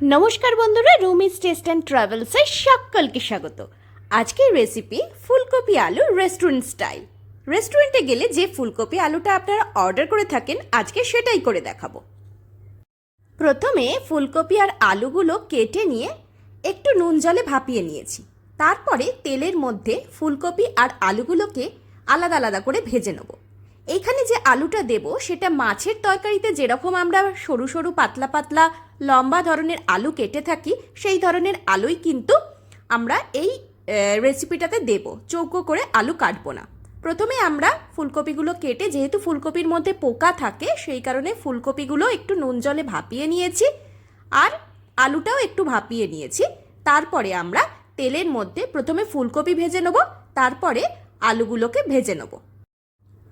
নমস্কার বন্ধুরা, রুমিস taste and ট্রাভেলসে সকলকে স্বাগত। আজকের রেসিপি ফুলকপি আলু রেস্টুরেন্ট স্টাইল রেস্টুরেন্টে গেলে যে ফুলকপি আলুটা আপনারা অর্ডার করে থাকেন, আজকে সেটাই করে দেখাবো। প্রথমে ফুলকপি আর আলুগুলো কেটে নিয়ে একটু নুন জলে ভাপিয়ে নিয়েছি। তারপরে তেলের মধ্যে ফুলকপি আর আলুগুলোকে আলাদা আলাদা করে ভেজে নেব। এইখানে যে আলুটা দেব, সেটা মাছের তরকারিতে যেরকম আমরা সরু সরু পাতলা পাতলা লম্বা ধরনের আলু কেটে থাকি, সেই ধরনের আলুই কিন্তু আমরা এই রেসিপিটাতে দেব। চৌকো করে আলু কাটবো না। প্রথমে আমরা ফুলকপিগুলো কেটে, যেহেতু ফুলকপির মধ্যে পোকা থাকে, সেই কারণে ফুলকপিগুলো একটু নুন জলে ভাপিয়ে নিয়েছি আর আলুটাও একটু ভাপিয়ে নিয়েছি। তারপরে আমরা তেলের মধ্যে প্রথমে ফুলকপি ভেজে নেব, তারপরে আলুগুলোকে ভেজে নেব।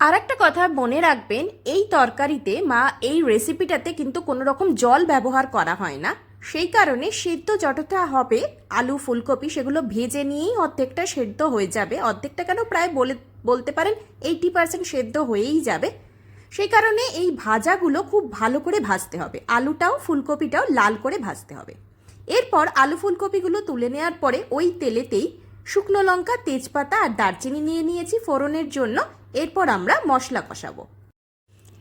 আর একটা কথা মনে রাখবেন, এই তরকারিতে মা এই রেসিপিটাতে কিন্তু কোনো রকম জল ব্যবহার করা হয় না। সেই কারণে সেদ্ধ যতটা হবে, আলু, ফুলকপি সেগুলো ভেজে নিয়েই অর্ধেকটা সেদ্ধ হয়ে যাবে। অর্ধেকটা কেন প্রায় বলে, বলতে পারেন এইটি পার্সেন্ট সেদ্ধ হয়েই যাবে। সেই কারণে এই ভাজাগুলো খুব ভালো করে ভাজতে হবে। আলুটাও, ফুলকপিটাও লাল করে ভাজতে হবে। এরপর আলু, ফুলকপিগুলো তুলে নেওয়ার পরে ওই তেলেতেই শুকনো লঙ্কা, তেজপাতা আর দারচিনি নিয়ে নিয়েছি ফোড়নের জন্য। এরপর আমরা মশলা কষাবো।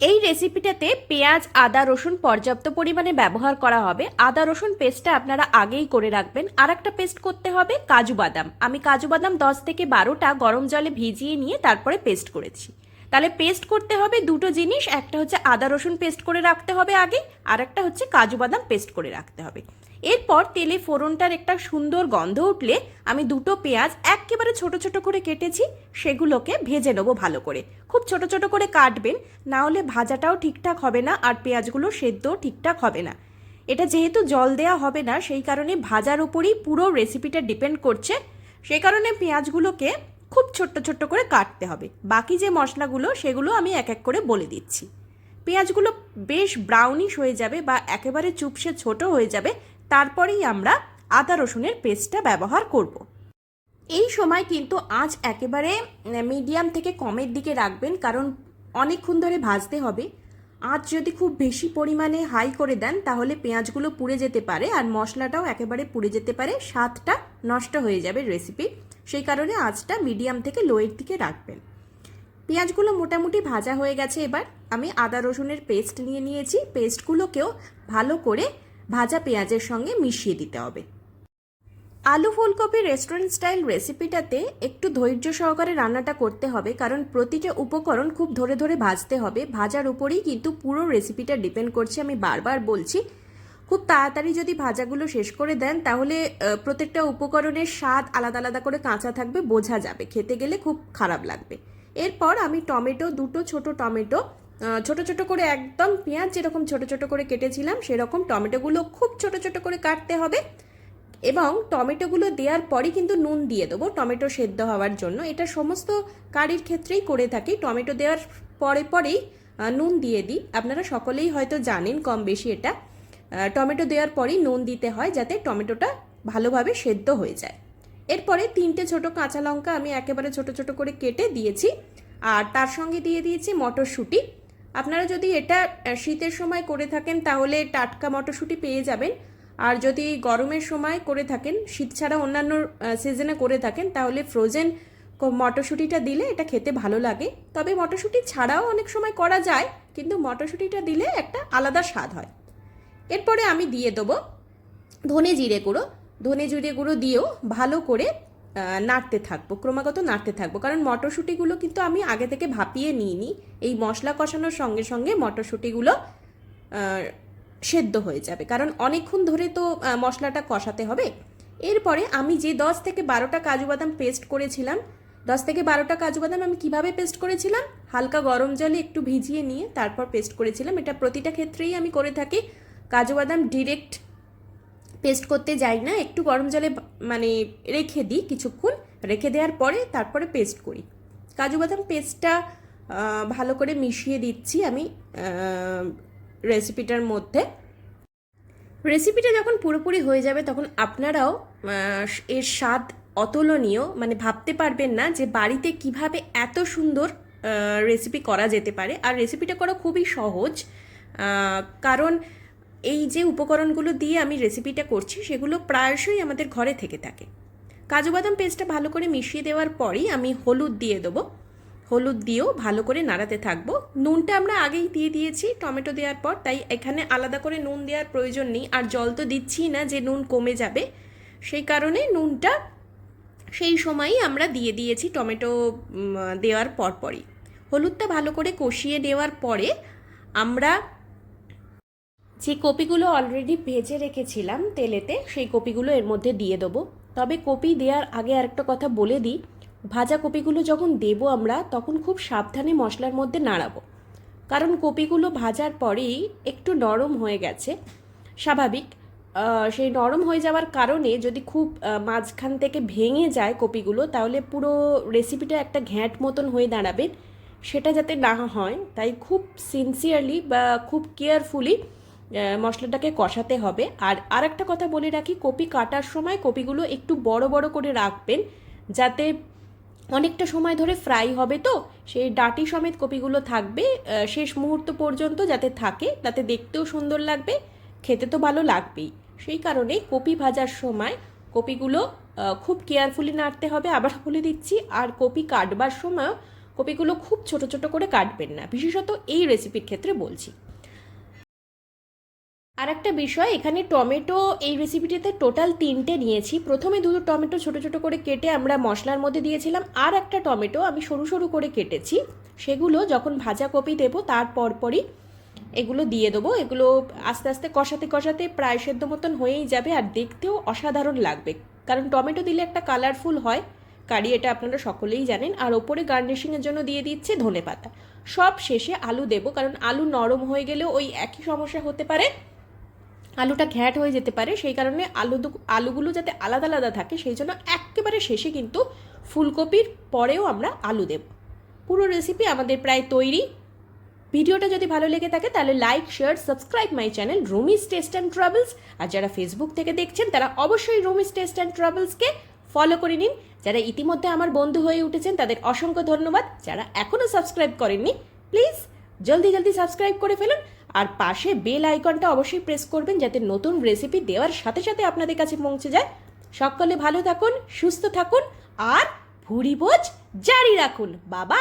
এই রেসিপিটাতে পেঁয়াজ, আদা, রসুন পর্যাপ্ত পরিমাণে ব্যবহার করা হবে। আদা, রসুন পেস্টটা আপনারা আগেই করে রাখবেন। আর একটা পেস্ট করতে হবে কাজু বাদাম। আমি কাজু বাদাম দশ থেকে বারোটা গরম জলে ভিজিয়ে নিয়ে তারপরে পেস্ট করেছি। তাহলে পেস্ট করতে হবে দুটো জিনিস, একটা হচ্ছে আদা রসুন পেস্ট করে রাখতে হবে আগে, আর একটা হচ্ছে কাজু বাদাম পেস্ট করে রাখতে হবে। এরপর তেলে ফোড়নটার একটা সুন্দর গন্ধ উঠলে আমি দুটো পেঁয়াজ একেবারে ছোট ছোট করে কেটেছি, সেগুলোকে ভেজে নেব ভালো করে। খুব ছোট ছোট করে কাটবেন, না হলে ভাজাটাও ঠিকঠাক হবে না, আর পেঁয়াজগুলো সেদ্ধও ঠিকঠাক হবে না। এটা যেহেতু জল দেওয়া হবে না, সেই কারণে ভাজার উপরই পুরো রেসিপিটা ডিপেন্ড করছে। সেই কারণে পেঁয়াজগুলোকে খুব ছোট্ট ছোট্ট করে কাটতে হবে। বাকি যে মশলাগুলো, সেগুলো আমি এক এক করে বলে দিচ্ছি। পেঁয়াজগুলো বেশ ব্রাউনিশ হয়ে যাবে বা একেবারে চুপসে ছোট হয়ে যাবে, তারপরেই আমরা আদা রসুনের পেস্টটা ব্যবহার করব। এই সময় কিন্তু আঁচ একেবারে মিডিয়াম থেকে কমের দিকে রাখবেন, কারণ অনেকক্ষণ ধরে ভাজতে হবে। আঁচ যদি খুব বেশি পরিমাণে হাই করে দেন, তাহলে পেঁয়াজগুলো পুড়ে যেতে পারে আর মশলাটাও একেবারে পুড়ে যেতে পারে, স্বাদটা নষ্ট হয়ে যাবে রেসিপি সেই কারণে আঁচটা মিডিয়াম থেকে লোয়ের দিকে রাখবেন। পেঁয়াজগুলো মোটামুটি ভাজা হয়ে গেছে এবার। আমি আদা রসুনের পেস্ট নিয়ে নিয়েছি। পেস্টগুলোকেও ভালো করে ভাজা পেঁয়াজের সঙ্গে মিশিয়ে দিতে হবে। আলু ফুলকপি রেস্টুরেন্ট স্টাইল রেসিপিটাতে একটু ধৈর্য সহকারে রান্নাটা করতে হবে, কারণ প্রতিটা উপকরণ খুব ধরে ধরে ভাজতে হবে। ভাজার উপরেই কিন্তু পুরো রেসিপিটা ডিপেন্ড করছে। আমি বারবার বলছি খুব তাড়াতাড়ি যদি ভাজাগুলো শেষ করে দেন, তাহলে প্রত্যেকটা উপকরণের স্বাদ আলাদা আলাদা করে কাঁচা থাকবে, বোঝা যাবে। খেতে গেলে খুব খারাপ লাগবে। এরপর আমি টমেটো, দুটো ছোট টমেটো ছোট ছোট করে একদম পেঁয়াজ যেরকম ছোট ছোট করে কেটেছিলাম, সেরকম টমেটোগুলো খুব ছোট ছোট করে কাটতে হবে। এবং টমেটোগুলো দেওয়ার পরই কিন্তু নুন দিয়ে দেবো টমেটো সেদ্ধ হওয়ার জন্য। এটা সমস্ত কারির ক্ষেত্রেই করে থাকি। টমেটো দেওয়ার পরে পরেই নুন দিয়ে দিই। আপনারা সকলেই হয়তো জানেন কম বেশি এটা। টমেটো দেওয়ার পরেই নুন দিতে হয় যাতে টমেটোটা ভালোভাবে সেদ্ধ হয়ে যায়। এরপরে তিনটে ছোট কাঁচা লঙ্কা আমি একেবারে ছোট ছোট করে কেটে দিয়েছি আর তার সঙ্গে দিয়ে দিয়েছি মটরশুঁটি। আপনারা যদি এটা শীতের সময় করে থাকেন তাহলে টাটকা মটরশুঁটি পেয়ে যাবেন। আর যদি গরমের সময় করে থাকেন, শীত ছাড়া অন্যান্য সিজনে করে থাকেন, তাহলে ফ্রোজেন মটরশুঁটিটা দিলে এটা খেতে ভালো লাগে। তবে মটরশুঁটি ছাড়াও অনেক সময় করা যায়, কিন্তু মটরশুঁটিটা দিলে একটা আলাদা স্বাদ হয়। এরপরে আমি দিয়ে দেবো ধনে জিরে গুঁড়ো। ধনে জিরে গুঁড়ো দিয়েও ভালো করে নাড়তে থাকব, ক্রমাগত নাড়তে থাকব। কারণ মটরশুঁটিগুলো কিন্তু আমি আগে থেকে ভাপিয়ে নিইনি। এই মশলা কষানোর সঙ্গে সঙ্গে মটরশুঁটিগুলো সেদ্ধ হয়ে যাবে। কারণ অনেকক্ষণ ধরে তো মশলাটা কষাতে হবে। এরপরে আমি যে দশ থেকে বারোটা কাজু বাদাম পেস্ট করেছিলাম, দশ থেকে বারোটা কাজু বাদাম আমি কীভাবে পেস্ট করেছিলাম? হালকা গরম জলে একটু ভিজিয়ে নিয়ে তারপর পেস্ট করেছিলাম। এটা প্রতিটা ক্ষেত্রেই আমি করে থাকি। কাজু বাদাম ডিরেক্ট পেস্ট করতে যাই না, একটু গরম জলে মানে রেখে দিই কিছুক্ষণ, রেখে দেওয়ার পরে তারপরে পেস্ট করি। কাজু বাদাম পেস্টটা ভালো করে মিশিয়ে দিচ্ছি আমি রেসিপিটার মধ্যে। রেসিপিটা যখন পুরোপুরি হয়ে যাবে তখন আপনারাও এর স্বাদ অতুলনীয় মানে ভাবতে পারবেন না যে বাড়িতে কীভাবে এত সুন্দর রেসিপি করা যেতে পারে। আর রেসিপিটা করা খুবই সহজ কারণ এই যে উপকরণগুলো দিয়ে আমি রেসিপিটা করছি, সেগুলো প্রায়শই আমাদের ঘরে থেকে থাকে। কাজু বাদাম পেস্টটা ভালো করে মিশিয়ে দেওয়ার পরই আমি হলুদ দিয়ে দেবো। হলুদ দিয়েও ভালো করে নাড়াতে থাকব। নুনটা আমরা আগেই দিয়ে দিয়েছি, টমেটো দেওয়ার পর, তাই এখানে আলাদা করে নুন দেওয়ার প্রয়োজন নেই। আর জল তো দিচ্ছি না যে নুন কমে যাবে। সেই কারণে নুনটা সেই সময়ই আমরা দিয়ে দিয়েছি টমেটো দেওয়ার পরপরই। হলুদটা ভালো করে কষিয়ে নেওয়ার পরে আমরা যে কপিগুলো অলরেডি ভেজে রেখেছিলাম তেলেতে, সেই কপিগুলো এর মধ্যে দিয়ে দেবো। তবে কপি দেওয়ার আগে আরেকটা কথা বলে দিই, ভাজা কপিগুলো যখন দেবো আমরা, তখন খুব সাবধানে মশলার মধ্যে নাড়াবো। কারণ কপিগুলো ভাজার পরেই একটু নরম হয়ে গেছে। স্বাভাবিক সেই নরম হয়ে যাওয়ার কারণে যদি খুব মাঝখান থেকে ভেঙে যায় কপিগুলো, তাহলে পুরো রেসিপিটা একটা ঘ্যাঁট মতন হয়ে দাঁড়াবে। সেটা যাতে না হয়, তাই খুব সিনসিয়ারলি বা খুব কেয়ারফুলি মশলাটাকে কষাতে হবে। আর আরেকটা কথা বলে রাখি, কপি কাটার সময় কপিগুলো একটু বড় বড় করে রাখবেন, যাতে অনেকটা সময় ধরে ফ্রাই হবে তো, সেই ডাটি সমেত কপিগুলো থাকবে শেষ মুহূর্ত পর্যন্ত যাতে থাকে, তাতে দেখতেও সুন্দর লাগবে, খেতে তো ভালো লাগবেই। সেই কারণে কপি ভাজার সময় কপিগুলো খুব কেয়ারফুলি নাড়তে হবে। আবার বলে দিচ্ছি, আর কপি কাটবার সময় কপিগুলো খুব ছোট ছোট করে কাটবেন না। বিশেষত এই রেসিপির ক্ষেত্রে বলছি। আর একটা বিষয়, এখানে টমেটো এই রেসিপিটিতে টোটাল তিনটে নিয়েছি। প্রথমে দুটো টমেটো ছোট ছোট করে কেটে আমরা মশলার মধ্যে দিয়েছিলাম। আর একটা টমেটো আমি সরু সরু করে কেটেছি। সেগুলো যখন ভাজা কপি দেবো, তার পরপরই এগুলো দিয়ে দেবো। এগুলো আস্তে আস্তে কষাতে কষাতে প্রায় সেদ্ধ মতন হয়েই যাবে আর দেখতেও অসাধারণ লাগবে। কারণ টমেটো দিলে একটা কালারফুল হয়। কারি এটা আপনারা সকলেই জানেন। আর ওপরে গার্নিশিংয়ের জন্য দিয়ে দিচ্ছে ধনে পাতা সব শেষে আলু দেবো, কারণ আলু নরম হয়ে গেলেও ওই একই সমস্যা হতে পারে। আলুটা ঘ্যাট হয়ে যেতে পারে, সেই কারণে আলু আলুগুলো যাতে আলাদা আলাদা থাকে, সেই জন্য একেবারে শেষে কিন্তু ফুলকপির পরেও আমরা আলু দেব। পুরো রেসিপি আমাদের প্রায় তৈরি। ভিডিওটা যদি ভালো লেগে থাকে, তাহলে like share subscribe my channel Rumi's taste and travels আর যারা ফেসবুক থেকে দেখছেন, তারা অবশ্যই রুমিস টেস্ট অ্যান্ড ট্রাভেলসকে ফলো করে নিন। যারা ইতিমধ্যে আমার বন্ধু হয়ে উঠেছেন, তাদের অসংখ্য ধন্যবাদ। যারা এখনও সাবস্ক্রাইব করেননি প্লিজ জলদি জলদি সাবস্ক্রাইব করে ফেলুন। আর পাশে বেল আইকনটা অবশ্যই প্রেস করবেন যাতে নতুন রেসিপি দেওয়ার সাথে সাথে আপনাদের কাছে পৌঁছে যায়। সকলে ভালো থাকুন, সুস্থ থাকুন, আর ভুড়ি ভোজ জারি রাখুন। বাবা!